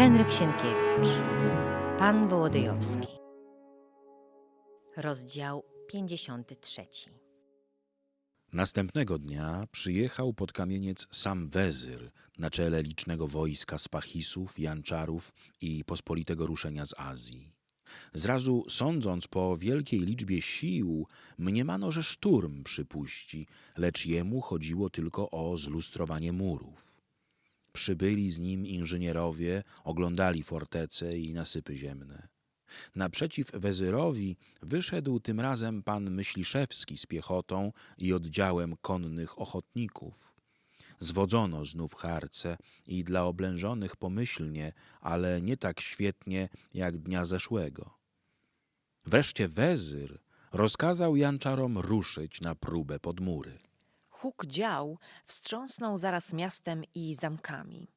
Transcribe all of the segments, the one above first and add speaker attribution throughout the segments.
Speaker 1: Henryk Sienkiewicz, Pan Wołodyjowski. Rozdział 53.
Speaker 2: Następnego dnia przyjechał pod kamieniec sam wezyr na czele licznego wojska Spachisów, Janczarów i pospolitego ruszenia z Azji. Zrazu sądząc po wielkiej liczbie sił, mniemano, że szturm przypuści, lecz jemu chodziło tylko o zlustrowanie murów. Przybyli z nim inżynierowie, oglądali fortece i nasypy ziemne. Naprzeciw wezyrowi wyszedł tym razem pan Myśliszewski z piechotą i oddziałem konnych ochotników. Zwodzono znów harce i dla oblężonych pomyślnie, ale nie tak świetnie jak dnia zeszłego. Wreszcie wezyr rozkazał Janczarom ruszyć na próbę pod mury.
Speaker 3: Huk dział wstrząsnął zaraz miastem i zamkami.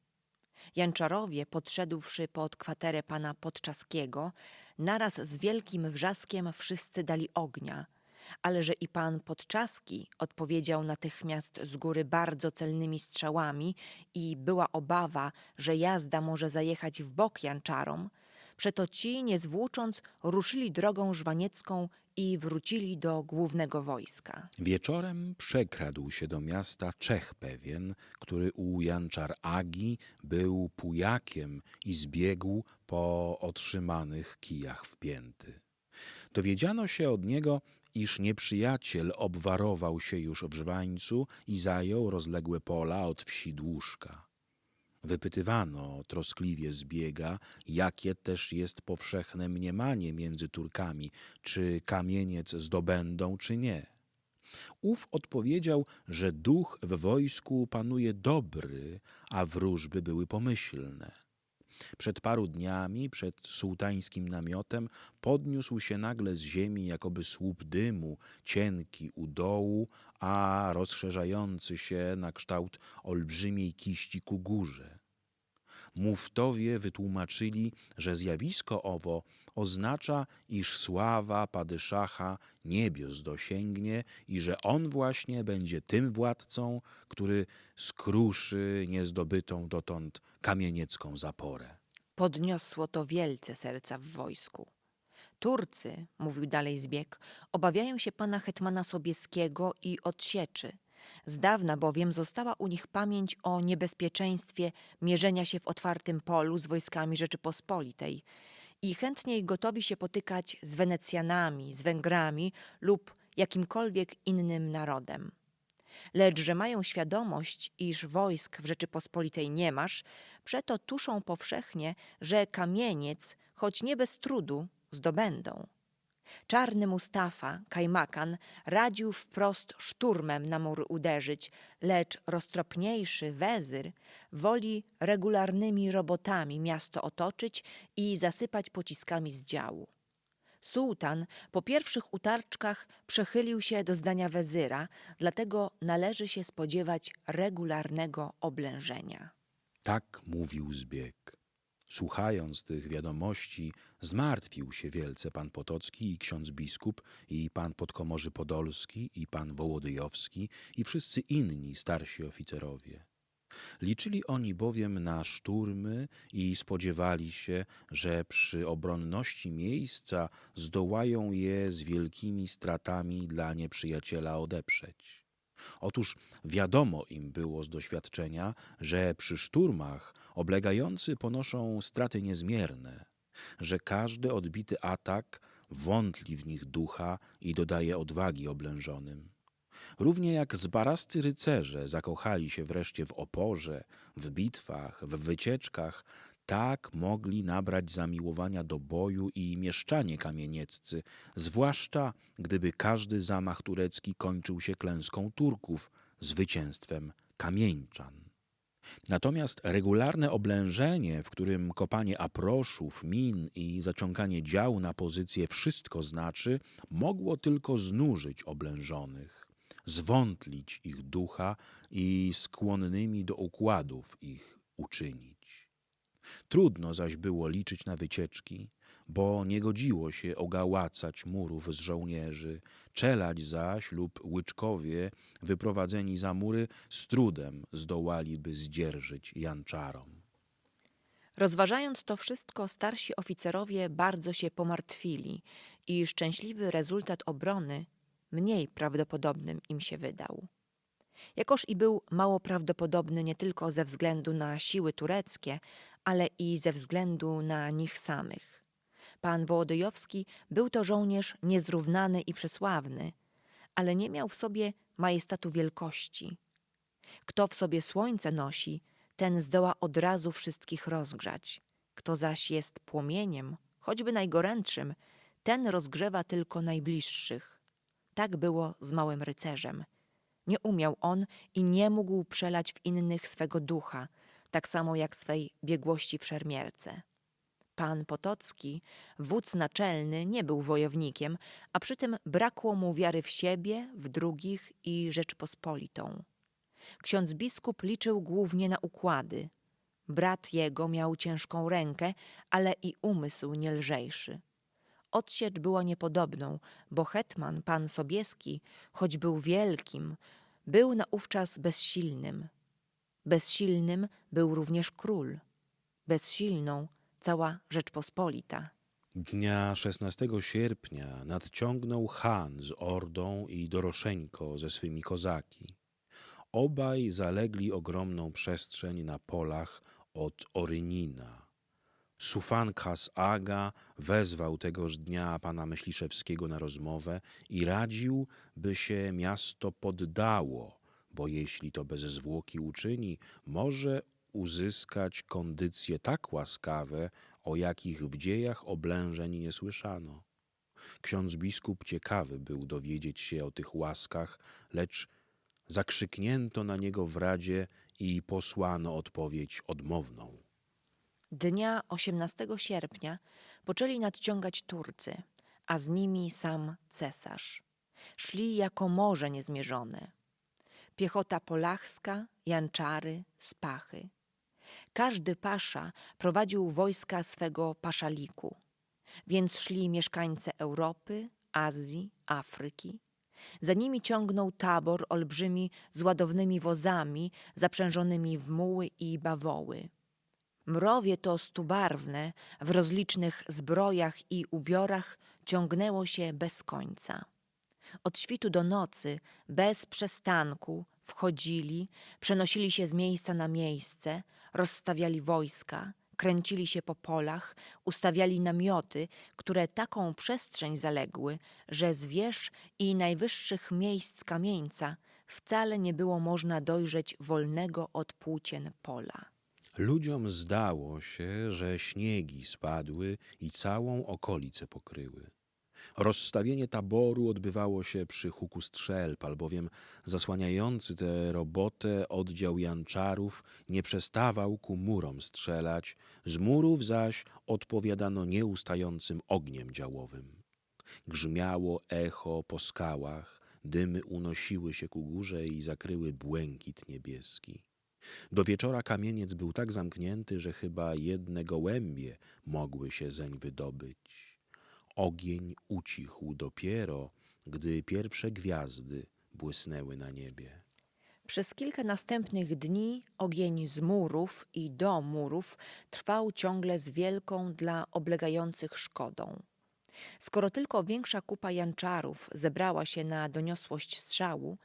Speaker 3: Janczarowie, podszedłszy pod kwaterę pana Podczaskiego, naraz z wielkim wrzaskiem wszyscy dali ognia, ale że i pan Podczaski odpowiedział natychmiast z góry bardzo celnymi strzałami i była obawa, że jazda może zajechać w bok Janczarom, przeto ci, nie zwłócząc, ruszyli drogą żwaniecką i wrócili do głównego wojska.
Speaker 2: Wieczorem przekradł się do miasta Czech pewien, który u Janczar Agi był pujakiem i zbiegł po otrzymanych kijach wpięty. Dowiedziano się od niego, iż nieprzyjaciel obwarował się już w Żwańcu i zajął rozległe pola od wsi Dłużka. Wypytywano troskliwie zbiega, jakie też jest powszechne mniemanie między Turkami, czy kamieniec zdobędą, czy nie. Ów odpowiedział, że duch w wojsku panuje dobry, a wróżby były pomyślne. Przed paru dniami, przed sułtańskim namiotem, podniósł się nagle z ziemi jakoby słup dymu, cienki u dołu, a rozszerzający się na kształt olbrzymiej kiści ku górze. Muftowie wytłumaczyli, że zjawisko owo oznacza, iż sława Padyszacha niebios dosięgnie i że on właśnie będzie tym władcą, który skruszy niezdobytą dotąd kamieniecką zaporę.
Speaker 3: Podniosło to wielce serca w wojsku. Turcy, mówił dalej Zbieg, obawiają się pana hetmana Sobieskiego i odsieczy. Z dawna bowiem została u nich pamięć o niebezpieczeństwie mierzenia się w otwartym polu z wojskami Rzeczypospolitej i chętniej gotowi się potykać z Wenecjanami, z Węgrami lub jakimkolwiek innym narodem. Lecz że mają świadomość, iż wojsk w Rzeczypospolitej nie masz, przeto tuszą powszechnie, że kamieniec, choć nie bez trudu, zdobędą. Czarny Mustafa, Kajmakan, radził wprost szturmem na mur uderzyć, lecz roztropniejszy wezyr woli regularnymi robotami miasto otoczyć i zasypać pociskami z działu. Sułtan po pierwszych utarczkach przechylił się do zdania wezyra, dlatego należy się spodziewać regularnego oblężenia.
Speaker 2: Tak mówił zbieg. Słuchając tych wiadomości, zmartwił się wielce pan Potocki i ksiądz biskup, i pan podkomorzy Podolski, i pan Wołodyjowski, i wszyscy inni starsi oficerowie. Liczyli oni bowiem na szturmy i spodziewali się, że przy obronności miejsca zdołają je z wielkimi stratami dla nieprzyjaciela odeprzeć. Otóż wiadomo im było z doświadczenia, że przy szturmach oblegający ponoszą straty niezmierne, że każdy odbity atak wątli w nich ducha i dodaje odwagi oblężonym. Równie jak zbarascy rycerze zakochali się wreszcie w oporze, w bitwach, w wycieczkach, tak mogli nabrać zamiłowania do boju i mieszczanie kamienieccy, zwłaszcza gdyby każdy zamach turecki kończył się klęską Turków, zwycięstwem kamieńczan. Natomiast regularne oblężenie, w którym kopanie aproszów, min i zaciąganie dział na pozycję wszystko znaczy, mogło tylko znużyć oblężonych, zwątlić ich ducha i skłonnymi do układów ich uczynić. Trudno zaś było liczyć na wycieczki, bo nie godziło się ogałacać murów z żołnierzy, czelać zaś lub łyczkowie wyprowadzeni za mury z trudem zdołaliby zdzierżyć janczarom.
Speaker 3: Rozważając to wszystko, starsi oficerowie bardzo się pomartwili i szczęśliwy rezultat obrony mniej prawdopodobnym im się wydał. Jakoż i był mało prawdopodobny nie tylko ze względu na siły tureckie, ale i ze względu na nich samych. Pan Wołodyjowski był to żołnierz niezrównany i przesławny, ale nie miał w sobie majestatu wielkości. Kto w sobie słońce nosi, ten zdoła od razu wszystkich rozgrzać. Kto zaś jest płomieniem, choćby najgorętszym, ten rozgrzewa tylko najbliższych. Tak było z małym rycerzem. Nie umiał on i nie mógł przelać w innych swego ducha, tak samo jak swej biegłości w szermierce. Pan Potocki, wódz naczelny, nie był wojownikiem, a przy tym brakło mu wiary w siebie, w drugich i Rzeczpospolitą. Ksiądz biskup liczył głównie na układy. Brat jego miał ciężką rękę, ale i umysł nie lżejszy. Odsiecz była niepodobną, bo hetman, pan Sobieski, choć był wielkim, był naówczas bezsilnym. Bezsilnym był również król. Bezsilną cała Rzeczpospolita.
Speaker 2: Dnia 16 sierpnia nadciągnął Han z Ordą i Doroszeńko ze swymi kozaki. Obaj zalegli ogromną przestrzeń na polach od Orynina. Sufankas Aga wezwał tegoż dnia pana Myśliszewskiego na rozmowę i radził, by się miasto poddało, bo jeśli to bez zwłoki uczyni, może uzyskać kondycje tak łaskawe, o jakich w dziejach oblężeń nie słyszano. Ksiądz biskup ciekawy był dowiedzieć się o tych łaskach, lecz zakrzyknięto na niego w radzie i posłano odpowiedź odmowną.
Speaker 3: Dnia 18 sierpnia poczęli nadciągać Turcy, a z nimi sam cesarz. Szli jako morze niezmierzone. Piechota polachska, janczary, spachy. Każdy pasza prowadził wojska swego paszaliku, więc szli mieszkańcy Europy, Azji, Afryki. Za nimi ciągnął tabor olbrzymi z ładownymi wozami zaprzężonymi w muły i bawoły. Mrowie to stubarwne w rozlicznych zbrojach i ubiorach ciągnęło się bez końca. Od świtu do nocy, bez przestanku, wchodzili, przenosili się z miejsca na miejsce, rozstawiali wojska, kręcili się po polach, ustawiali namioty, które taką przestrzeń zaległy, że z wież i najwyższych miejsc kamieńca wcale nie było można dojrzeć wolnego od płócien pola.
Speaker 2: Ludziom zdało się, że śniegi spadły i całą okolicę pokryły. Rozstawienie taboru odbywało się przy huku strzelb, albowiem zasłaniający tę robotę oddział janczarów nie przestawał ku murom strzelać, z murów zaś odpowiadano nieustającym ogniem działowym. Grzmiało echo po skałach, dymy unosiły się ku górze i zakryły błękit niebieski. Do wieczora kamieniec był tak zamknięty, że chyba jedne gołębie mogły się zeń wydobyć. Ogień ucichł dopiero, gdy pierwsze gwiazdy błysnęły na niebie.
Speaker 3: Przez kilka następnych dni ogień z murów i do murów trwał ciągle z wielką dla oblegających szkodą. Skoro tylko większa kupa janczarów zebrała się na doniosłość strzału,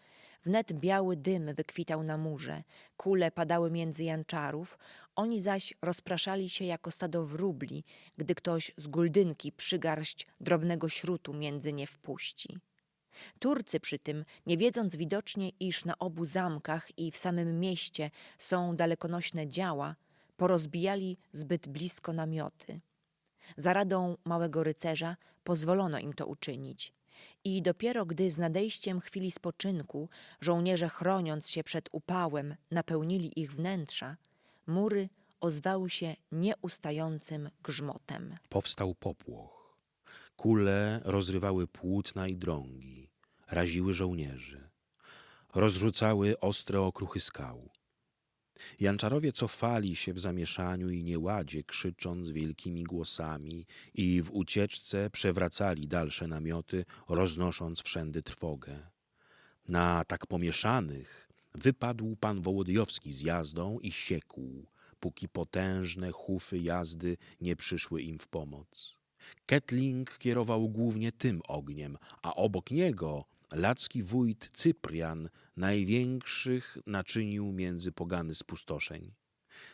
Speaker 3: wnet biały dym wykwitał na murze, kule padały między janczarów, oni zaś rozpraszali się jako stado wróbli, gdy ktoś z guldynki przygarść drobnego śrutu między nie wpuści. Turcy przy tym, nie wiedząc widocznie, iż na obu zamkach i w samym mieście są dalekonośne działa, porozbijali zbyt blisko namioty. Za radą małego rycerza pozwolono im to uczynić. I dopiero gdy z nadejściem chwili spoczynku żołnierze chroniąc się przed upałem napełnili ich wnętrza, mury ozwały się nieustającym grzmotem.
Speaker 2: Powstał popłoch. Kule rozrywały płótna i drągi, raziły żołnierzy, rozrzucały ostre okruchy skał. Janczarowie cofali się w zamieszaniu i nieładzie, krzycząc wielkimi głosami i w ucieczce przewracali dalsze namioty, roznosząc wszędy trwogę. Na tak pomieszanych wypadł pan Wołodyjowski z jazdą i siekł. póki potężne hufy jazdy nie przyszły im w pomoc. Ketling kierował głównie tym ogniem, a obok niego lacki wójt Cyprian największych naczynił między pogany spustoszeń.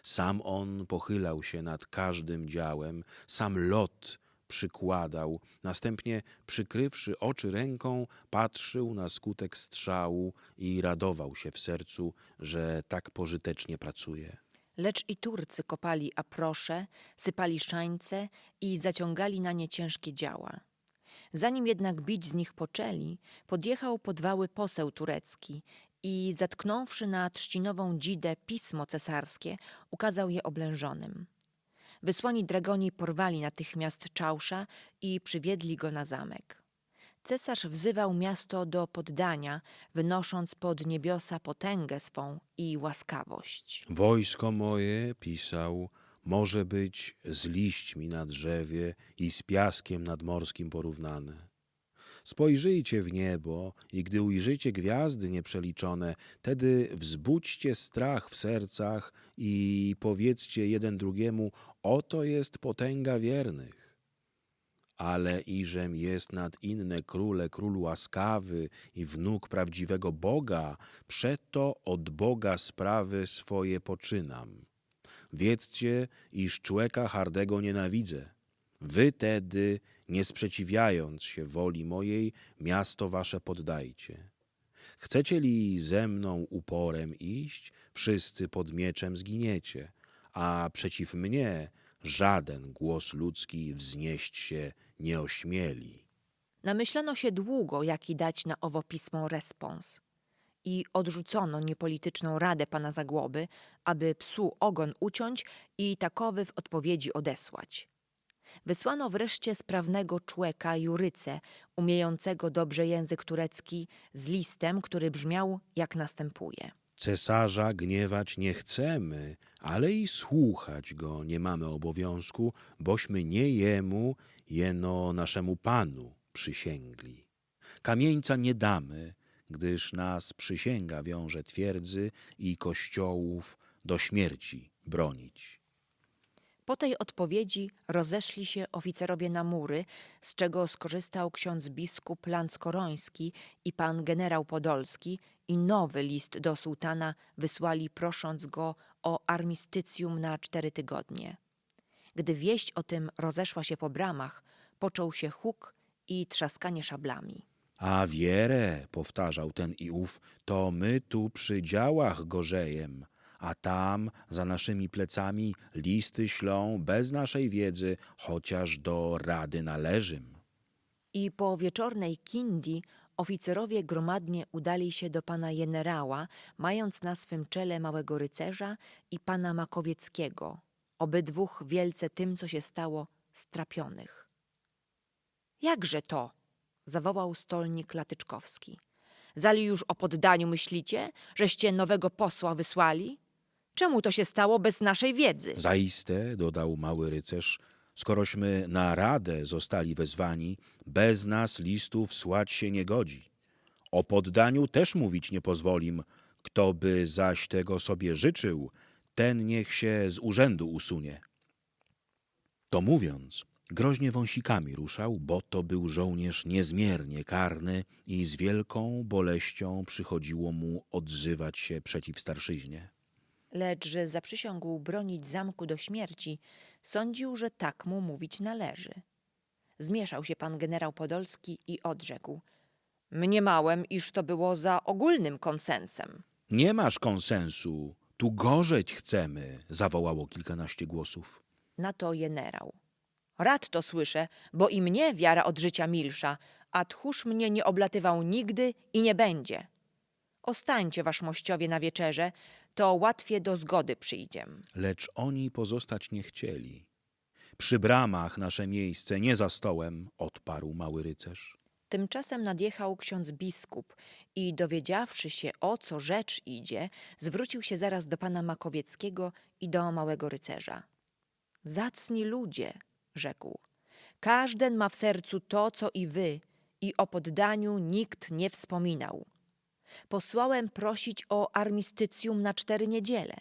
Speaker 2: Sam on pochylał się nad każdym działem, sam lot przykładał, następnie przykrywszy oczy ręką, patrzył na skutek strzału i radował się w sercu, że tak pożytecznie pracuje.
Speaker 3: Lecz i Turcy kopali aprosze, sypali szańce i zaciągali na nie ciężkie działa. Zanim jednak bić z nich poczęli, podjechał podwały poseł turecki i zatknąwszy na trzcinową dzidę pismo cesarskie, ukazał je oblężonym. Wysłani dragoni porwali natychmiast Czałsza i przywiedli go na zamek. Cesarz wzywał miasto do poddania, wynosząc pod niebiosa potęgę swą i łaskawość.
Speaker 2: Wojsko moje, pisał, może być z liśćmi na drzewie i z piaskiem nadmorskim porównane. Spojrzyjcie w niebo i gdy ujrzycie gwiazdy nieprzeliczone, tedy wzbudźcie strach w sercach i powiedzcie jeden drugiemu, oto jest potęga wiernych. Ale iżem jest nad inne króle król łaskawy i wnuk prawdziwego Boga, przeto od Boga sprawy swoje poczynam. Wiedzcie, iż człeka hardego nienawidzę. Wy tedy, nie sprzeciwiając się woli mojej, miasto wasze poddajcie. Chcecie li ze mną uporem iść, wszyscy pod mieczem zginiecie, a przeciw mnie żaden głos ludzki wznieść się nie ośmieli.
Speaker 3: Namyślano się długo, jaki dać na owo pismo respons. I odrzucono niepolityczną radę pana Zagłoby, aby psu ogon uciąć i takowy w odpowiedzi odesłać. Wysłano wreszcie sprawnego człeka Jurycę, umiejącego dobrze język turecki, z listem, który brzmiał jak następuje.
Speaker 2: Cesarza gniewać nie chcemy, ale i słuchać go nie mamy obowiązku, bośmy nie jemu, jeno naszemu panu przysięgli. Kamieńca nie damy, gdyż nas przysięga wiąże twierdzy i kościołów do śmierci bronić.
Speaker 3: Po tej odpowiedzi rozeszli się oficerowie na mury, z czego skorzystał ksiądz biskup Lanckoroński i pan generał Podolski i nowy list do sułtana wysłali prosząc go o armistycjum na cztery tygodnie. Gdy wieść o tym rozeszła się po bramach, począł się huk i trzaskanie szablami.
Speaker 2: A wierę, powtarzał ten i ów, to my tu przy działach gorzejem, a tam za naszymi plecami listy ślą bez naszej wiedzy, chociaż do rady należym.
Speaker 3: I po wieczornej kindi oficerowie gromadnie udali się do pana generała, mając na swym czele małego rycerza i pana Makowieckiego, obydwóch wielce tym, co się stało, strapionych. Jakże to? zawołał stolnik Latyczkowski. Zali już o poddaniu myślicie, żeście nowego posła wysłali? Czemu to się stało bez naszej wiedzy?
Speaker 2: Zaiste, dodał mały rycerz, skorośmy na radę zostali wezwani, bez nas listów słać się nie godzi. O poddaniu też mówić nie pozwolim. Kto by zaś tego sobie życzył, ten niech się z urzędu usunie. To mówiąc, groźnie wąsikami ruszał, bo to był żołnierz niezmiernie karny i z wielką boleścią przychodziło mu odzywać się przeciw starszyźnie.
Speaker 3: Lecz że zaprzysiągł bronić zamku do śmierci, sądził, że tak mu mówić należy. Zmieszał się pan generał Podolski i odrzekł. Mniemałem, iż to było za ogólnym konsensem.
Speaker 2: Nie masz konsensu, tu gorzeć chcemy, zawołało kilkanaście głosów.
Speaker 3: Na to generał. Rad to słyszę, bo i mnie wiara od życia milsza, a tchórz mnie nie oblatywał nigdy i nie będzie. Ostańcie, wasz mościowie, na wieczerze, to łatwiej do zgody przyjdziem.
Speaker 2: Lecz oni pozostać nie chcieli. Przy bramach nasze miejsce, nie za stołem, odparł mały rycerz.
Speaker 3: Tymczasem nadjechał ksiądz biskup i dowiedziawszy się, o co rzecz idzie, zwrócił się zaraz do pana Makowieckiego i do małego rycerza. Zacni ludzie, rzekł. Każden ma w sercu to, co i wy, i o poddaniu nikt nie wspominał. Posłałem prosić o armistycjum na cztery niedziele.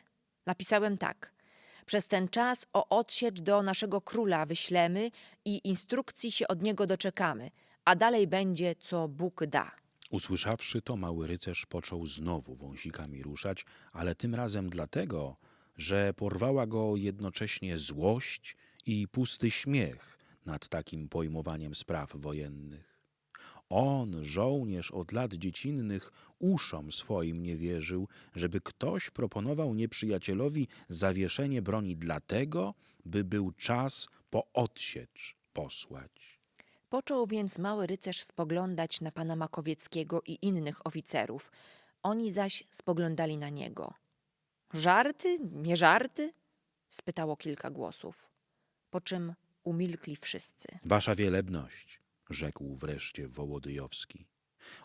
Speaker 3: Napisałem tak. Przez ten czas o odsiecz do naszego króla wyślemy i instrukcji się od niego doczekamy, a dalej będzie, co Bóg da.
Speaker 2: Usłyszawszy to, mały rycerz począł znowu wąsikami ruszać, ale tym razem dlatego, że porwała go jednocześnie złość i pusty śmiech nad takim pojmowaniem spraw wojennych. On, żołnierz od lat dziecinnych, uszom swoim nie wierzył, żeby ktoś proponował nieprzyjacielowi zawieszenie broni dlatego, by był czas po odsiecz posłać.
Speaker 3: Począł więc mały rycerz spoglądać na pana Makowieckiego i innych oficerów. Oni zaś spoglądali na niego. Żarty? Nie żarty? spytało kilka głosów. Po czym umilkli wszyscy.
Speaker 2: Wasza wielebność, rzekł wreszcie Wołodyjowski.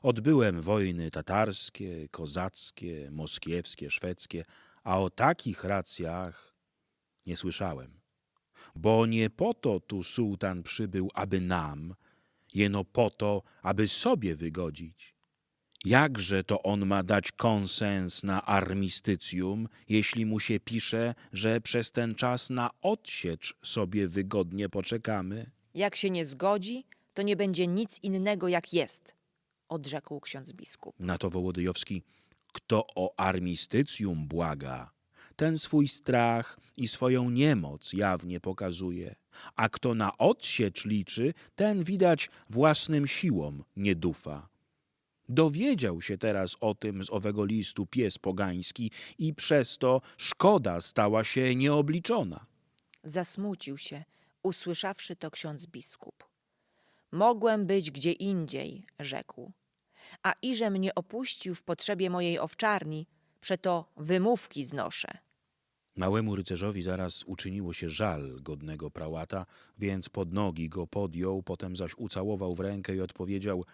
Speaker 2: Odbyłem wojny tatarskie, kozackie, moskiewskie, szwedzkie, a o takich racjach nie słyszałem. Bo nie po to tu sułtan przybył, aby nam, jeno po to, aby sobie wygodzić. Jakże to on ma dać konsens na armistycjum, jeśli mu się pisze, że przez ten czas na odsiecz sobie wygodnie poczekamy?
Speaker 3: Jak się nie zgodzi, to nie będzie nic innego jak jest, odrzekł ksiądz biskup.
Speaker 2: Na to Wołodyjowski, kto o armistycjum błaga, ten swój strach i swoją niemoc jawnie pokazuje, a kto na odsiecz liczy, ten widać własnym siłom nie dufa. Dowiedział się teraz o tym z owego listu pies pogański i przez to szkoda stała się nieobliczona.
Speaker 3: Zasmucił się, usłyszawszy to ksiądz biskup. Mogłem być gdzie indziej, rzekł. A iże mnie opuścił w potrzebie mojej owczarni, przeto wymówki znoszę.
Speaker 2: Małemu rycerzowi zaraz uczyniło się żal godnego prałata, więc pod nogi go podjął, potem zaś ucałował w rękę i odpowiedział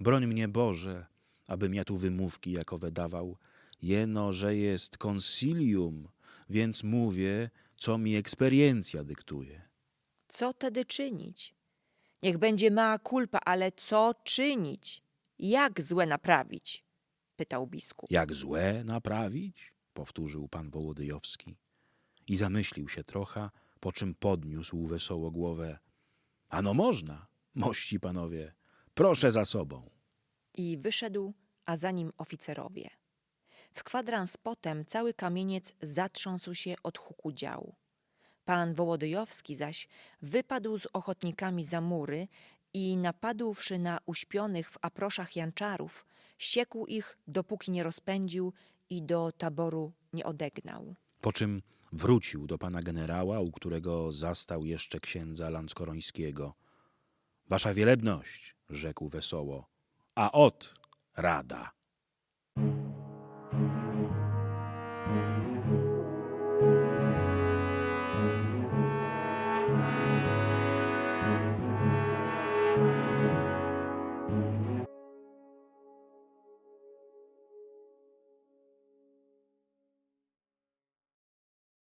Speaker 2: Broń mnie Boże, abym ja tu wymówki jakowe dawał. Jeno, że jest konsilium, więc mówię, co mi eksperiencja dyktuje.
Speaker 3: Co tedy czynić? Niech będzie mała kulpa, ale co czynić? Jak złe naprawić? pytał biskup.
Speaker 2: Jak złe naprawić? powtórzył pan Wołodyjowski. I zamyślił się trochę, po czym podniósł wesoło głowę. Ano można, mości panowie, proszę za sobą.
Speaker 3: I wyszedł, a za nim oficerowie. W kwadrans potem cały kamieniec zatrząsł się od huku działu. Pan Wołodyjowski zaś wypadł z ochotnikami za mury i napadłszy na uśpionych w aproszach janczarów, siekł ich, dopóki nie rozpędził i do taboru nie odegnał.
Speaker 2: Po czym wrócił do pana generała, u którego zastał jeszcze księdza Lanckorońskiego. Wasza wielebność, rzekł wesoło, a ot rada.